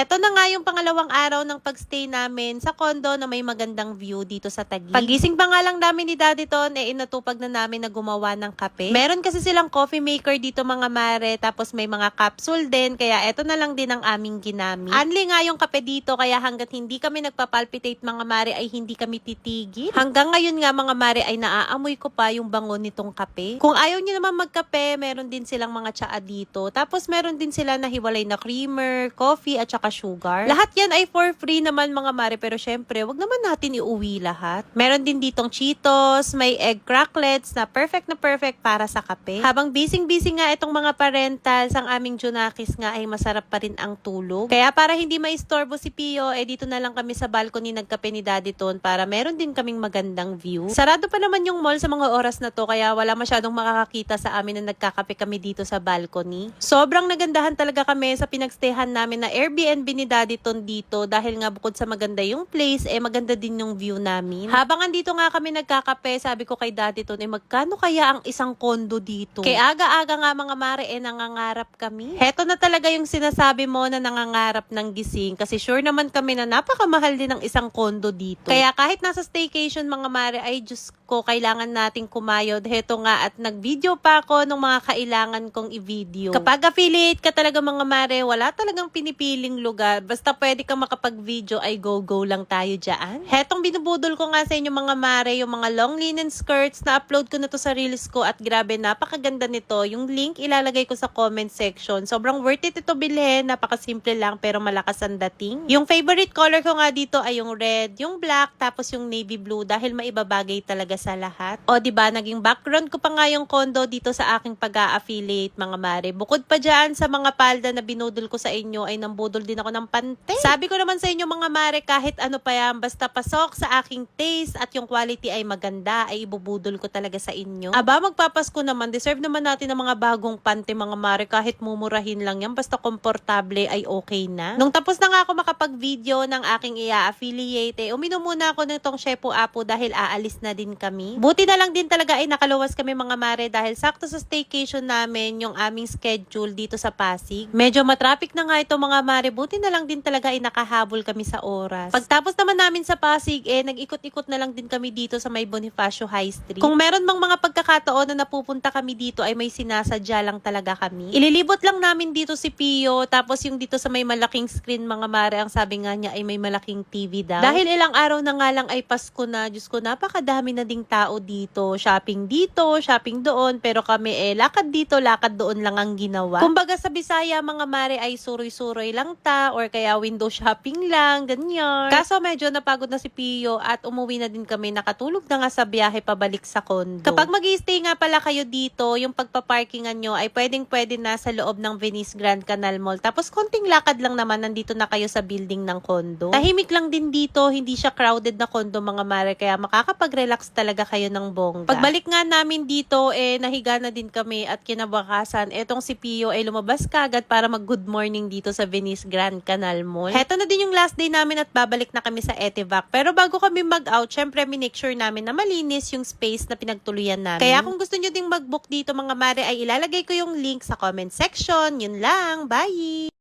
Heto na nga yung pangalawang araw ng pagstay namin sa condo na may magandang view dito sa Taguig. Pagising pa nga lang namin ni Daddy Ton, eh inatupag na namin na gumawa ng kape. Meron kasi silang coffee maker dito mga mare, tapos may mga capsule din, kaya eto na lang din ang aming ginamit. Anli nga yung kape dito, kaya hanggat hindi kami nagpapalpitate mga mare ay hindi kami titigil. Hanggang ngayon nga mga mare ay naaamoy ko pa yung bango nitong kape. Kung ayaw nyo naman magkape, meron din silang mga tsaa dito. Tapos meron din sila na hiwalay na creamer, coffee, at saka sugar. Lahat yan ay for free naman mga mare, pero syempre, wag naman natin iuwi lahat. Meron din ditong Cheetos, may egg cracklets na perfect na perfect para sa kape. Habang busy-busy nga itong mga parentals, ang aming Junakis nga ay masarap pa rin ang tulog. Kaya para hindi maistorbo si Pio, eh dito na lang kami sa balcony nagkape ni Daddy Ton para meron din kaming magandang view. Sarado pa naman yung mall sa mga oras na to, kaya wala masyadong makakakita sa amin na nagkakape kami dito sa balcony. Sobrang nagandahan talaga kami sa pinagstehan namin na Airbnb ni Daddy Ton dito dahil nga bukod sa maganda yung place, eh maganda din yung view namin. Habang andito nga kami nagkakape, sabi ko kay Daddy Ton, eh magkano kaya ang isang kondo dito? Kaya aga-aga nga mga mare, eh nangangarap kami. Heto na talaga yung sinasabi mo na nangangarap ng gising kasi sure naman kami na napakamahal din ng isang kondo dito. Kaya kahit nasa staycation mga mare, ay Diyos ko, kailangan nating kumayod. Heto nga at nag-video pa ako ng mga kailangan kong i-video. Kapag affiliate ka talaga mga mare, wala talagang pinipiling lugar. Basta pwede kang makapag-video ay go-go lang tayo dyan. Hetong binubudol ko nga sa inyo mga mare, yung mga long linen skirts na upload ko na to sa reels ko at grabe, napakaganda nito. Yung link ilalagay ko sa comment section. Sobrang worth it ito bilhin. Napakasimple lang pero malakas ang dating. Yung favorite color ko nga dito ay yung red, yung black, tapos yung navy blue dahil maibabagay talaga sa lahat. O, ba naging background ko pa nga yung condo dito sa aking pag-a-affiliate mga mare. Bukod pa dyan sa mga palda na binudol ko sa inyo ay nambudol din ako ng pante. Sabi ko naman sa inyo mga mare kahit ano pa yan basta pasok sa aking taste at yung quality ay maganda ay ibubudol ko talaga sa inyo. Aba magpapasko naman deserve naman natin ng mga bagong pante mga mare kahit mumurahin lang yan basta komportable ay okay na. Nung tapos na nga ako makapag-video ng aking i-affiliate eh uminom muna ako nitong Shepo Apo dahil aalis na din kami. Buti na lang din talaga ay nakaluwas kami mga mare dahil sakto sa staycation namin yung aming schedule dito sa Pasig. Medyo matraffic na nga ito mga mare. Buti na lang din talaga ay nakahabol kami sa oras. Pagtapos naman namin sa Pasig, eh nag-ikot-ikot na lang din kami dito sa may Bonifacio High Street. Kung meron mang mga pagkakataon na napupunta kami dito ay may sinasadya lang talaga kami. Ililibot lang namin dito si Pio tapos yung dito sa may malaking screen mga mare ang sabi nga niya ay may malaking TV daw. Dahil ilang araw na nga lang ay Pasko na, Diyos ko napakadami na ding tao dito. Shopping dito, shopping doon, pero kami eh lakad dito, lakad doon lang ang ginawa. Kumbaga sa Bisaya mga mare ay suroy-suroy lang ta or kaya window shopping lang, ganyan. Kaso medyo napagod na si Pio at umuwi na din kami, nakatulog na nga sa biyahe pabalik sa kondo. Kapag mag stay nga pala kayo dito, yung pagpaparkingan nyo ay pwedeng pwede na sa loob ng Venice Grand Canal Mall. Tapos konting lakad lang naman, nandito na kayo sa building ng kondo. Tahimik lang din dito, hindi siya crowded na kondo mga mare, kaya makakapag-relax talaga kayo ng bongga. Pagbalik nga namin dito, eh, nahiga na din kami at kinabakasan, etong si Pio ay lumabas kagad para mag good morning dito sa Venice Grand Canal Mall. Heto na din yung last day namin at babalik na kami sa Etivac. Pero bago kami mag-out, syempre minake sure namin na malinis yung space na pinagtuluyan namin. Kaya kung gusto nyo ding mag-book dito mga mare, ay ilalagay ko yung link sa comment section. Yun lang. Bye!